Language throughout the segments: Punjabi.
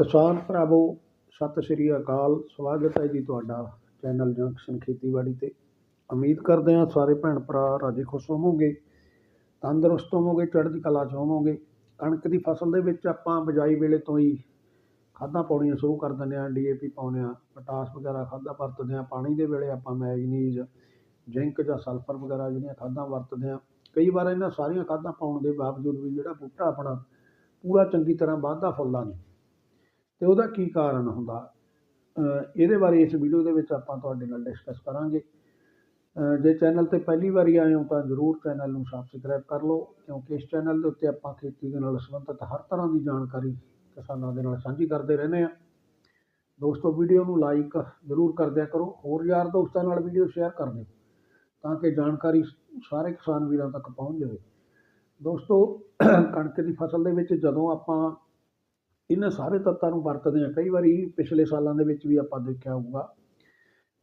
ਕਿਸਾਨ ਭਰਾਵੋ ਸਤਿ ਸ਼੍ਰੀ ਅਕਾਲ। ਸਵਾਗਤ ਹੈ ਜੀ ਤੁਹਾਡਾ ਚੈਨਲ ਜੰਕਸ਼ਨ ਖੇਤੀਬਾੜੀ ਤੇ। ਉਮੀਦ ਕਰਦੇ ਹਾਂ ਸਾਰੇ ਭੈਣ ਭਰਾ ਰਾਜੀ ਖੁਸ਼ ਹੋਵੋਗੇ, ਤੰਦਰੁਸਤ ਹੋਵੋਗੇ, ਚੜ੍ਹਦੀ ਕਲਾ 'ਚ ਹੋਵੋਗੇ। ਕਣਕ ਦੀ ਫਸਲ ਦੇ ਵਿੱਚ ਆਪਾਂ ਬਿਜਾਈ ਵੇਲੇ ਤੋਂ ਹੀ ਖਾਦਾਂ ਪਾਉਣੀਆਂ ਸ਼ੁਰੂ ਕਰ ਦਿੰਦੇ ਹਾਂ ਡੀਏਪੀ ਪਾਉਂਦੇ ਹਾਂ, ਪੋਟਾਸ ਵਗੈਰਾ ਖਾਦਾਂ ਵਰਤਦੇ ਹਾਂ। ਪਾਣੀ ਦੇ ਵੇਲੇ ਆਪਾਂ ਮੈਗਨੀਜ਼, ਜ਼ਿੰਕ ਜਾਂ ਸਲਫਰ ਵਗੈਰਾ ਜਿਹੜੀਆਂ ਖਾਦਾਂ ਵਰਤਦੇ ਹਾਂ। ਕਈ ਵਾਰ ਇਹਨਾਂ ਸਾਰੀਆਂ ਖਾਦਾਂ ਪਾਉਣ ਦੇ ਬਾਵਜੂਦ ਵੀ ਜਿਹੜਾ ਬੂਟਾ ਆਪਣਾ ਪੂਰਾ ਚੰਗੀ ਤਰ੍ਹਾਂ ਵੱਧਦਾ ਫੁੱਲਦਾ ਨਹੀਂ। ਅਤੇ ਉਹਦਾ ਕੀ ਕਾਰਨ ਹੁੰਦਾ? ਇਹਦੇ ਬਾਰੇ ਇਸ ਵੀਡੀਓ ਦੇ ਵਿੱਚ ਆਪਾਂ ਤੁਹਾਡੇ ਨਾਲ ਡਿਸਕਸ ਕਰਾਂਗੇ। ਜੇ ਚੈਨਲ 'ਤੇ ਪਹਿਲੀ ਵਾਰੀ ਆਏ ਹੋ ਤਾਂ ਜ਼ਰੂਰ ਚੈਨਲ ਨੂੰ ਸਬਸਕ੍ਰਾਈਬ ਕਰ ਲਓ, ਕਿਉਂਕਿ ਇਸ ਚੈਨਲ ਦੇ ਉੱਤੇ ਆਪਾਂ ਖੇਤੀ ਦੇ ਨਾਲ ਸੰਬੰਧਿਤ ਹਰ ਤਰ੍ਹਾਂ ਦੀ ਜਾਣਕਾਰੀ ਕਿਸਾਨਾਂ ਦੇ ਨਾਲ ਸਾਂਝੀ ਕਰਦੇ ਰਹਿੰਦੇ ਹਾਂ। ਦੋਸਤੋ ਵੀਡੀਓ ਨੂੰ ਲਾਈਕ ਜ਼ਰੂਰ ਕਰ ਦਿਆ ਕਰੋ, ਹੋਰ ਯਾਰ ਦੋਸਤਾਂ ਨਾਲ ਵੀਡੀਓ ਸ਼ੇਅਰ ਕਰ ਦਿਓ, ਤਾਂ ਕਿ ਜਾਣਕਾਰੀ ਸਾਰੇ ਕਿਸਾਨ ਵੀਰਾਂ ਤੱਕ ਪਹੁੰਚ ਜਾਵੇ। ਦੋਸਤੋ, ਕਣਕ ਦੀ ਫਸਲ ਦੇ ਵਿੱਚ ਜਦੋਂ ਆਪਾਂ ਇਹਨਾਂ ਸਾਰੇ ਤੱਤਾਂ ਨੂੰ ਵਰਤਦੇ ਹਾਂ। ਕਈ ਵਾਰੀ ਪਿਛਲੇ ਸਾਲਾਂ ਦੇ ਵਿੱਚ ਵੀ ਆਪਾਂ ਦੇਖਿਆ ਹੋਊਗਾ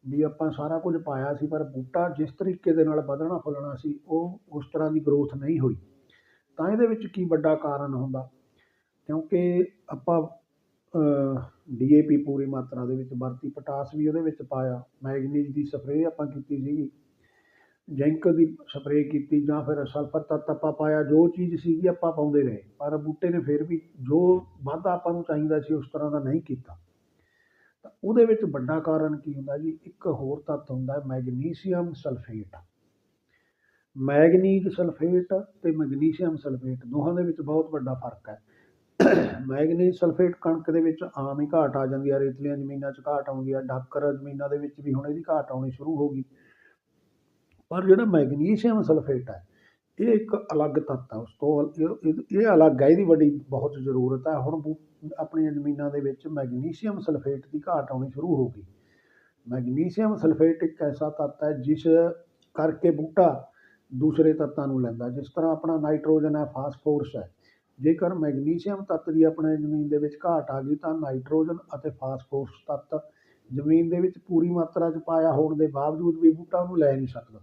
ਵੀ ਆਪਾਂ ਸਾਰਾ ਕੁਝ ਪਾਇਆ ਸੀ, ਪਰ ਬੂਟਾ ਜਿਸ ਤਰੀਕੇ ਦੇ ਨਾਲ ਵਧਣਾ ਫੁੱਲਣਾ ਸੀ, ਉਹ ਉਸ ਤਰ੍ਹਾਂ ਦੀ ਗਰੋਥ ਨਹੀਂ ਹੋਈ। ਤਾਂ ਇਹਦੇ ਵਿੱਚ ਕੀ ਵੱਡਾ ਕਾਰਨ ਹੁੰਦਾ? ਕਿਉਂਕਿ ਆਪਾਂ ਡੀਏਪੀ ਪੂਰੀ ਮਾਤਰਾ ਦੇ ਵਿੱਚ ਵਰਤੀ, ਪੋਟਾਸ ਵੀ ਉਹਦੇ ਵਿੱਚ ਪਾਇਆ, ਮੈਗਨੀਜ਼ ਦੀ ਸਪਰੇਅ ਆਪਾਂ ਕੀਤੀ ਸੀਗੀ। ਜ਼ਿੰਕ ਦੀ ਸਪਰੇਅ ਕੀਤੀ ਜਾਂ ਫਿਰ ਸਲਫਰ ਤੱਤ ਆਪਾਂ ਪਾਇਆ, ਜੋ ਚੀਜ਼ ਸੀਗੀ ਆਪਾਂ ਪਾਉਂਦੇ ਰਹੇ। ਪਰ ਬੂਟੇ ਨੇ ਫਿਰ ਵੀ ਜੋ ਵਾਧਾ ਆਪਾਂ ਨੂੰ ਚਾਹੀਦਾ ਸੀ, ਉਸ ਤਰ੍ਹਾਂ ਦਾ ਨਹੀਂ ਕੀਤਾ। ਤਾਂ ਉਹਦੇ ਵਿੱਚ ਵੱਡਾ ਕਾਰਨ ਕੀ ਹੁੰਦਾ ਜੀ? ਇੱਕ ਹੋਰ ਤੱਤ ਹੁੰਦਾ, ਮੈਗਨੀਸ਼ੀਅਮ ਸਲਫੇਟ। ਮੈਗਨੀਜ਼ ਸਲਫੇਟ ਤੇ ਮੈਗਨੀਸ਼ੀਅਮ ਸਲਫੇਟ ਦੋਹਾਂ ਦੇ ਵਿੱਚ ਬਹੁਤ ਵੱਡਾ ਫ਼ਰਕ ਹੈ। ਮੈਗਨੀਜ਼ ਸਲਫੇਟ ਕਣਕ ਦੇ ਵਿੱਚ ਆਮ ਹੀ ਘਾਟ ਆ ਜਾਂਦੀ ਹੈ ਰੇਤਲੀਆਂ ਜ਼ਮੀਨਾਂ 'ਚ ਘਾਟ ਆਉਂਦੀ ਹੈ ਡਾਕਰ ਜ਼ਮੀਨਾਂ ਦੇ ਵਿੱਚ ਵੀ ਹੁਣ ਇਹਦੀ ਘਾਟ ਆਉਣੀ ਸ਼ੁਰੂ ਹੋ ਗਈ। ਪਰ ਜਿਹੜਾ ਮੈਗਨੀਸ਼ੀਅਮ ਸਲਫੇਟ ਹੈ, ਇਹ ਇੱਕ ਅਲੱਗ ਤੱਤ ਹੈ, ਉਸ ਤੋਂ ਇਹ ਇਹ ਅਲੱਗ ਹੈ, ਇਹਦੀ ਵੱਡੀ ਬਹੁਤ ਜ਼ਰੂਰਤ ਹੈ। ਹੁਣ ਆਪਣੀਆਂ ਜ਼ਮੀਨਾਂ ਦੇ ਵਿੱਚ ਮੈਗਨੀਸ਼ੀਅਮ ਸਲਫੇਟ ਦੀ ਘਾਟ ਆਉਣੀ ਸ਼ੁਰੂ ਹੋ ਗਈ। ਮੈਗਨੀਸ਼ੀਅਮ ਸਲਫੇਟ ਇੱਕ ਐਸਾ ਤੱਤ ਹੈ, ਜਿਸ ਕਰਕੇ ਬੂਟਾ ਦੂਸਰੇ ਤੱਤਾਂ ਨੂੰ ਲੈਂਦਾ ਜਿਸ ਤਰ੍ਹਾਂ ਆਪਣਾ ਨਾਈਟ੍ਰੋਜਨ ਹੈ, ਫਾਸਫੋਰਸ ਹੈ। ਜੇਕਰ ਮੈਗਨੀਸ਼ੀਅਮ ਤੱਤ ਦੀ ਆਪਣੇ ਜ਼ਮੀਨ ਦੇ ਵਿੱਚ ਘਾਟ ਆ ਗਈ, ਤਾਂ ਨਾਈਟ੍ਰੋਜਨ ਅਤੇ ਫਾਸਫੋਰਸ ਤੱਤ ਜ਼ਮੀਨ ਦੇ ਵਿੱਚ ਪੂਰੀ ਮਾਤਰਾ 'ਚ ਪਾਇਆ ਹੋਣ ਦੇ ਬਾਵਜੂਦ ਵੀ ਬੂਟਾ ਉਹਨੂੰ ਲੈ ਨਹੀਂ ਸਕਦਾ।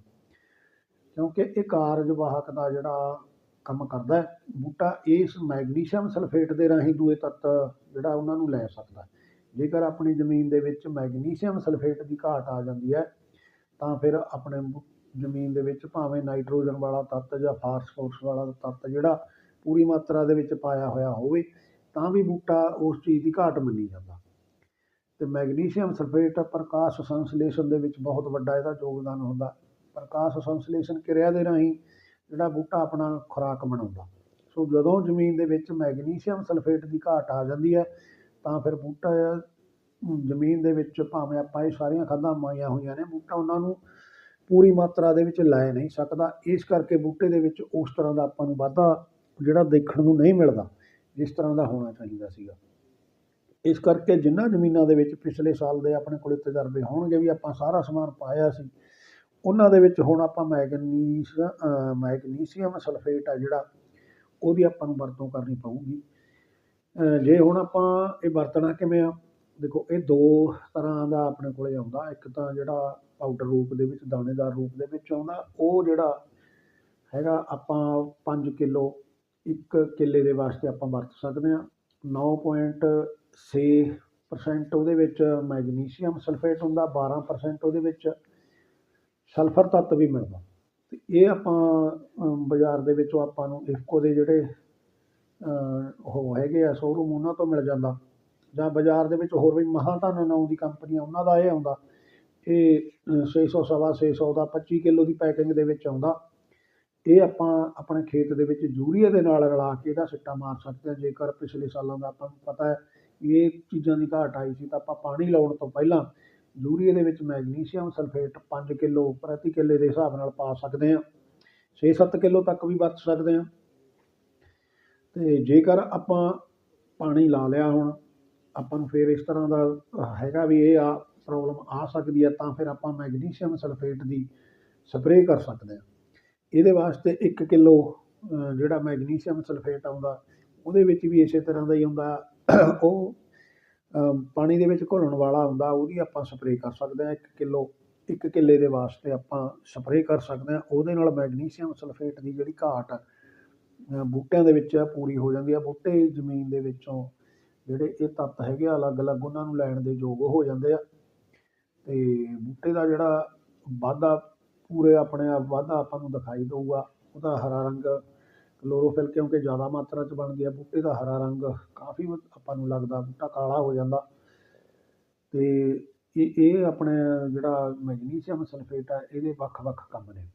ਕਿਉਂਕਿ ਇਹ ਕਾਰਜ ਵਾਹਕ ਦਾ ਜਿਹੜਾ ਕੰਮ ਕਰਦਾ ਹੈ, ਬੂਟਾ ਇਸ ਮੈਗਨੀਸ਼ੀਅਮ ਸਲਫੇਟ ਦੇ ਰਾਹੀਂ ਦੂਏ ਤੱਤ ਜਿਹੜਾ ਉਹਨਾਂ ਨੂੰ ਲੈ ਸਕਦਾ ਜੇਕਰ ਆਪਣੀ ਜ਼ਮੀਨ ਦੇ ਵਿੱਚ ਮੈਗਨੀਸ਼ੀਅਮ ਸਲਫੇਟ ਦੀ ਘਾਟ ਆ ਜਾਂਦੀ ਹੈ, ਤਾਂ ਫਿਰ ਆਪਣੇ ਜ਼ਮੀਨ ਦੇ ਵਿੱਚ ਭਾਵੇਂ ਨਾਈਟ੍ਰੋਜਨ ਵਾਲਾ ਤੱਤ ਜਾਂ ਫਾਸਫੋਰਸ ਵਾਲਾ ਤੱਤ ਜਿਹੜਾ ਪੂਰੀ ਮਾਤਰਾ ਦੇ ਵਿੱਚ ਪਾਇਆ ਹੋਇਆ ਹੋਵੇ, ਤਾਂ ਵੀ ਬੂਟਾ ਉਸ ਚੀਜ਼ ਦੀ ਘਾਟ ਮੰਨੀ ਜਾਂਦਾ। ਅਤੇ ਮੈਗਨੀਸ਼ੀਅਮ ਸਲਫੇਟ ਪ੍ਰਕਾਸ਼ ਸੰਸਲੇਸ਼ਨ ਦੇ ਵਿੱਚ ਬਹੁਤ ਵੱਡਾ ਇਹਦਾ ਯੋਗਦਾਨ ਹੁੰਦਾ ਪ੍ਰਕਾਸ਼ ਸੰਸਲੇਸ਼ਨ ਕਿਰਿਆ ਦੇ ਰਾਹੀਂ ਜਿਹੜਾ ਬੂਟਾ ਆਪਣਾ ਖੁਰਾਕ ਬਣਾਉਂਦਾ। ਸੋ ਜਦੋਂ ਜ਼ਮੀਨ ਦੇ ਵਿੱਚ ਮੈਗਨੀਸ਼ੀਅਮ ਸਲਫੇਟ ਦੀ ਘਾਟ ਆ ਜਾਂਦੀ ਹੈ, ਤਾਂ ਫਿਰ ਬੂਟਾ ਜ਼ਮੀਨ ਦੇ ਵਿੱਚ ਭਾਵੇਂ ਆਪਾਂ ਇਹ ਸਾਰੀਆਂ ਖਾਦਾਂ ਮਾਈਆਂ ਹੋਈਆਂ ਨੇ, ਬੂਟਾ ਉਹਨਾਂ ਨੂੰ ਪੂਰੀ ਮਾਤਰਾ ਦੇ ਵਿੱਚ ਲੈ ਨਹੀਂ ਸਕਦਾ। ਇਸ ਕਰਕੇ ਬੂਟੇ ਦੇ ਵਿੱਚ ਉਸ ਤਰ੍ਹਾਂ ਦਾ ਆਪਾਂ ਨੂੰ ਵਾਧਾ ਜਿਹੜਾ ਦੇਖਣ ਨੂੰ ਨਹੀਂ ਮਿਲਦਾ ਜਿਸ ਤਰ੍ਹਾਂ ਦਾ ਹੋਣਾ ਚਾਹੀਦਾ ਸੀਗਾ। ਇਸ ਕਰਕੇ ਜਿੰਨਾ ਜ਼ਮੀਨਾਂ ਦੇ ਵਿੱਚ ਪਿਛਲੇ ਸਾਲ ਦੇ ਆਪਣੇ ਕੋਲੇ ਤਜਰਬੇ ਹੋਣਗੇ ਵੀ ਆਪਾਂ ਸਾਰਾ ਸਮਾਨ ਪਾਇਆ ਸੀ ਉਹਨਾਂ ਦੇ ਵਿੱਚ ਹੁਣ ਆਪਾਂ ਮੈਗਨੀਸ ਮੈਗਨੀਸ਼ੀਅਮ ਸਲਫੇਟ ਆ ਜਿਹੜਾ, ਉਹਦੀ ਆਪਾਂ ਨੂੰ ਵਰਤੋਂ ਕਰਨੀ ਪਊਗੀ। ਜੇ ਹੁਣ ਆਪਾਂ ਇਹ ਵਰਤਣਾ ਕਿਵੇਂ ਆ? ਦੇਖੋ, ਇਹ ਦੋ ਤਰ੍ਹਾਂ ਦਾ ਆਪਣੇ ਕੋਲੇ ਆਉਂਦਾ। ਇੱਕ ਤਾਂ ਜਿਹੜਾ ਪਾਊਡਰ ਰੂਪ ਦੇ ਵਿੱਚ, ਦਾਣੇਦਾਰ ਰੂਪ ਦੇ ਵਿੱਚ ਆਉਂਦਾ। ਉਹ ਜਿਹੜਾ ਹੈਗਾ, ਆਪਾਂ 5 ਕਿਲੋ, ਇੱਕ ਕਿੱਲੇ ਦੇ ਵਾਸਤੇ ਆਪਾਂ ਵਰਤ ਸਕਦੇ ਹਾਂ। 9.6% ਉਹਦੇ ਵਿੱਚ ਮੈਗਨੀਸ਼ੀਅਮ ਸਲਫੇਟ ਹੁੰਦਾ 12% ਉਹਦੇ ਵਿੱਚ ਸਲਫਰ ਤੱਤ ਵੀ ਮਿਲਦਾ। ਅਤੇ ਇਹ ਆਪਾਂ ਬਾਜ਼ਾਰ ਦੇ ਵਿੱਚੋਂ ਆਪਾਂ ਨੂੰ ਇਫਕੋ ਦੇ ਜਿਹੜੇ ਉਹ ਹੈਗੇ ਆ ਸ਼ੋਰੂਮ ਉਹਨਾਂ ਤੋਂ ਮਿਲ ਜਾਂਦਾ। ਜਾਂ ਬਾਜ਼ਾਰ ਦੇ ਵਿੱਚ ਹੋਰ ਵੀ ਮਹਾਧਨ ਨਾਮ ਦੀ ਕੰਪਨੀ ਆ ਉਹਨਾਂ ਦਾ ਇਹ ਆਉਂਦਾ। ਇਹ ਛੇ ਸੌ, ਸਵਾ ਛੇ ਸੌ ਦਾ ਪੱਚੀ ਕਿੱਲੋ ਦੀ ਪੈਕਿੰਗ ਦੇ ਵਿੱਚ ਆਉਂਦਾ। ਇਹ ਆਪਾਂ ਆਪਣੇ ਖੇਤ ਦੇ ਵਿੱਚ ਯੂਰੀਆ ਦੇ ਨਾਲ ਰਲਾ ਕੇ ਇਹਦਾ ਸਿੱਟਾ ਮਾਰ ਸਕਦੇ ਹਾਂ। ਜੇਕਰ ਪਿਛਲੇ ਸਾਲਾਂ ਦਾ ਆਪਾਂ ਨੂੰ ਪਤਾ ਹੈ, ਇਹ ਚੀਜ਼ਾਂ ਦੀ ਘਾਟ ਆਈ ਸੀ ਤਾਂ ਆਪਾਂ ਪਾਣੀ ਲਾਉਣ ਤੋਂ ਪਹਿਲਾਂ ਯੂਰੀਏ ਦੇ ਵਿੱਚ ਮੈਗਨੀਸ਼ੀਅਮ ਸਲਫੇਟ 5 ਕਿਲੋ ਪ੍ਰਤੀ ਕਿੱਲੇ ਦੇ ਹਿਸਾਬ ਨਾਲ ਪਾ ਸਕਦੇ ਹਾਂ। 6-7 ਕਿਲੋ ਤੱਕ ਵੀ ਵਰਤ ਸਕਦੇ ਹਾਂ। ਅਤੇ ਜੇਕਰ ਆਪਾਂ ਪਾਣੀ ਲਾ ਲਿਆ ਹੁਣ, ਆਪਾਂ ਨੂੰ ਫਿਰ ਇਸ ਤਰ੍ਹਾਂ ਦਾ ਹੈਗਾ ਵੀ ਇਹ ਆ ਪ੍ਰੋਬਲਮ ਆ ਸਕਦੀ ਹੈ ਤਾਂ ਫਿਰ ਆਪਾਂ ਮੈਗਨੀਸ਼ੀਅਮ ਸਲਫੇਟ ਦੀ ਸਪਰੇਅ ਕਰ ਸਕਦੇ ਹਾਂ। ਇਹਦੇ ਵਾਸਤੇ 1 ਕਿਲੋ ਜਿਹੜਾ ਮੈਗਨੀਸ਼ੀਅਮ ਸਲਫੇਟ ਆਉਂਦਾ, ਉਹਦੇ ਵਿੱਚ ਵੀ ਇਸੇ ਤਰ੍ਹਾਂ ਦਾ ਹੀ ਹੁੰਦਾ। ਉਹ ਪਾਣੀ ਦੇ ਵਿੱਚ ਘੁਲਣ ਵਾਲਾ ਹੁੰਦਾ, ਉਹਦੀ ਆਪਾਂ ਸਪਰੇਅ ਕਰ ਸਕਦੇ ਹਾਂ, ਇੱਕ ਕਿਲੋ, ਇੱਕ ਕਿੱਲੇ ਦੇ ਵਾਸਤੇ ਆਪਾਂ ਸਪਰੇਅ ਕਰ ਸਕਦੇ ਹਾਂ। ਉਹਦੇ ਨਾਲ ਮੈਗਨੀਸ਼ੀਅਮ ਸਲਫੇਟ ਦੀ ਜਿਹੜੀ ਘਾਟ ਬੂਟਿਆਂ ਦੇ ਵਿੱਚ ਪੂਰੀ ਹੋ ਜਾਂਦੀ ਆ। ਬੂਟੇ ਜ਼ਮੀਨ ਦੇ ਵਿੱਚੋਂ ਜਿਹੜੇ ਇਹ ਤੱਤ ਹੈਗੇ ਆ, ਅਲੱਗ-ਅਲੱਗ ਉਹਨਾਂ ਨੂੰ ਲੈਣ ਦੇ ਯੋਗ ਹੋ ਜਾਂਦੇ ਆ। ਅਤੇ ਬੂਟੇ ਦਾ ਜਿਹੜਾ ਵਾਧਾ, ਪੂਰੇ ਆਪਣੇ ਆਪ ਵਾਧਾ ਆਪਾਂ ਨੂੰ ਦਿਖਾਈ ਦਊਗਾ, ਉਹਦਾ ਹਰਾ ਰੰਗ ਕਲੋਰੋਫਿਲ ਕਿਉਂਕਿ ਜ਼ਿਆਦਾ ਮਾਤਰਾ 'ਚ ਬਣ ਗਿਆ, ਬੂਟੇ ਦਾ ਹਰਾ ਰੰਗ ਕਾਫੀ ਆਪਾਂ ਨੂੰ ਲੱਗਦਾ, ਬੂਟਾ ਕਾਲਾ ਹੋ ਜਾਂਦਾ। ਅਤੇ ਇਹ ਇਹ ਆਪਣੇ ਜਿਹੜਾ ਮੈਗਨੀਸ਼ੀਅਮ ਸਲਫੇਟ ਆ, ਇਹਦੇ ਵੱਖ-ਵੱਖ ਕੰਮ ਨੇ।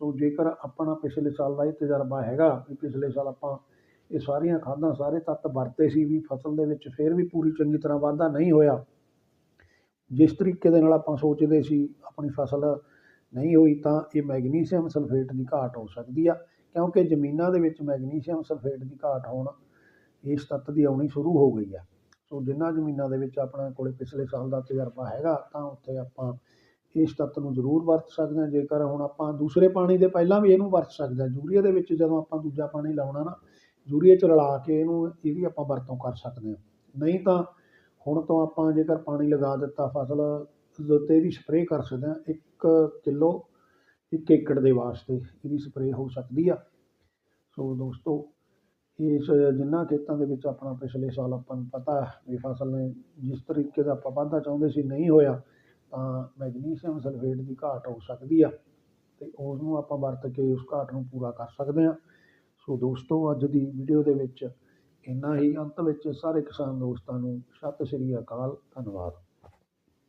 ਸੋ ਜੇਕਰ ਆਪਣਾ ਪਿਛਲੇ ਸਾਲ ਦਾ ਇਹ ਤਜਰਬਾ ਹੈਗਾ ਵੀ ਪਿਛਲੇ ਸਾਲ ਆਪਾਂ ਇਹ ਸਾਰੀਆਂ ਖਾਦਾਂ ਸਾਰੇ ਤੱਤ ਵਰਤੇ ਸੀ ਵੀ ਫਸਲ ਦੇ ਵਿੱਚ ਫਿਰ ਵੀ ਪੂਰੀ ਚੰਗੀ ਤਰ੍ਹਾਂ ਵਾਧਾ ਨਹੀਂ ਹੋਇਆ, ਜਿਸ ਤਰੀਕੇ ਦੇ ਨਾਲ ਆਪਾਂ ਸੋਚਦੇ ਸੀ ਆਪਣੀ ਫਸਲ ਨਹੀਂ ਹੋਈ ਤਾਂ ਇਹ ਮੈਗਨੀਸ਼ੀਅਮ ਸਲਫੇਟ ਦੀ ਘਾਟ ਹੋ ਸਕਦੀ ਆ। ਕਿਉਂਕਿ ਜ਼ਮੀਨਾਂ ਦੇ ਵਿੱਚ ਮੈਗਨੀਸ਼ੀਅਮ ਸਲਫੇਟ ਦੀ ਘਾਟ ਹੋਣ, ਇਸ ਤੱਤ ਦੀ ਆਉਣੀ ਸ਼ੁਰੂ ਹੋ ਗਈ ਹੈ ਸੋ ਜਿਨ੍ਹਾਂ ਜ਼ਮੀਨਾਂ ਦੇ ਵਿੱਚ ਆਪਣੇ ਕੋਲੇ ਪਿਛਲੇ ਸਾਲ ਦਾ ਤਜਰਬਾ ਹੈਗਾ, ਤਾਂ ਉੱਥੇ ਆਪਾਂ ਇਸ ਤੱਤ ਨੂੰ ਜ਼ਰੂਰ ਵਰਤ ਸਕਦੇ ਹਾਂ। ਜੇਕਰ ਹੁਣ ਆਪਾਂ ਦੂਸਰੇ ਪਾਣੀ ਦੇ ਪਹਿਲਾਂ ਵੀ ਇਹਨੂੰ ਵਰਤ ਸਕਦੇ ਹਾਂ, ਯੂਰੀਆ ਦੇ ਵਿੱਚ ਜਦੋਂ ਆਪਾਂ ਦੂਜਾ ਪਾਣੀ ਲਾਉਣਾ ਨਾ ਯੂਰੀਆ 'ਚ ਰਲਾ ਕੇ ਇਹਨੂੰ ਇਹਦੀ ਆਪਾਂ ਵਰਤੋਂ ਕਰ ਸਕਦੇ ਹਾਂ। ਨਹੀਂ ਤਾਂ ਹੁਣ ਤੋਂ ਆਪਾਂ ਜੇਕਰ ਪਾਣੀ ਲਗਾ ਦਿੱਤਾ, ਫਸਲ ਦੇ ਇਹਦੀ ਸਪਰੇਅ ਕਰ ਸਕਦੇ ਹਾਂ, ਇੱਕ ਕਿਲੋ ਇੱਕ ਏਕੜ ਦੇ ਵਾਸਤੇ ਇਹਦੀ ਸਪਰੇਅ ਹੋ ਸਕਦੀ ਆ। ਸੋ ਦੋਸਤੋ, ਇਸ ਜਿਨ੍ਹਾਂ ਖੇਤਾਂ ਦੇ ਵਿੱਚ ਆਪਣਾ ਪਿਛਲੇ ਸਾਲ ਆਪਾਂ ਨੂੰ ਪਤਾ ਵੀ ਫਸਲ ਨੇ ਜਿਸ ਤਰੀਕੇ ਦਾ ਆਪਾਂ ਵਾਧਾ ਚਾਹੁੰਦੇ ਸੀ, ਨਹੀਂ ਹੋਇਆ, ਤਾਂ ਮੈਗਨੀਸ਼ੀਅਮ ਸਲਫੇਟ ਦੀ ਘਾਟ ਹੋ ਸਕਦੀ ਆ ਅਤੇ ਉਸ ਨੂੰ ਆਪਾਂ ਵਰਤ ਕੇ ਉਸ ਘਾਟ ਨੂੰ ਪੂਰਾ ਕਰ ਸਕਦੇ ਹਾਂ ਸੋ ਦੋਸਤੋ, ਅੱਜ ਦੀ ਵੀਡੀਓ ਦੇ ਵਿੱਚ ਇੰਨਾ ਹੀ। ਅੰਤ ਵਿੱਚ ਸਾਰੇ ਕਿਸਾਨ ਦੋਸਤਾਂ ਨੂੰ ਸਤਿ ਸ਼੍ਰੀ ਅਕਾਲ, ਧੰਨਵਾਦ।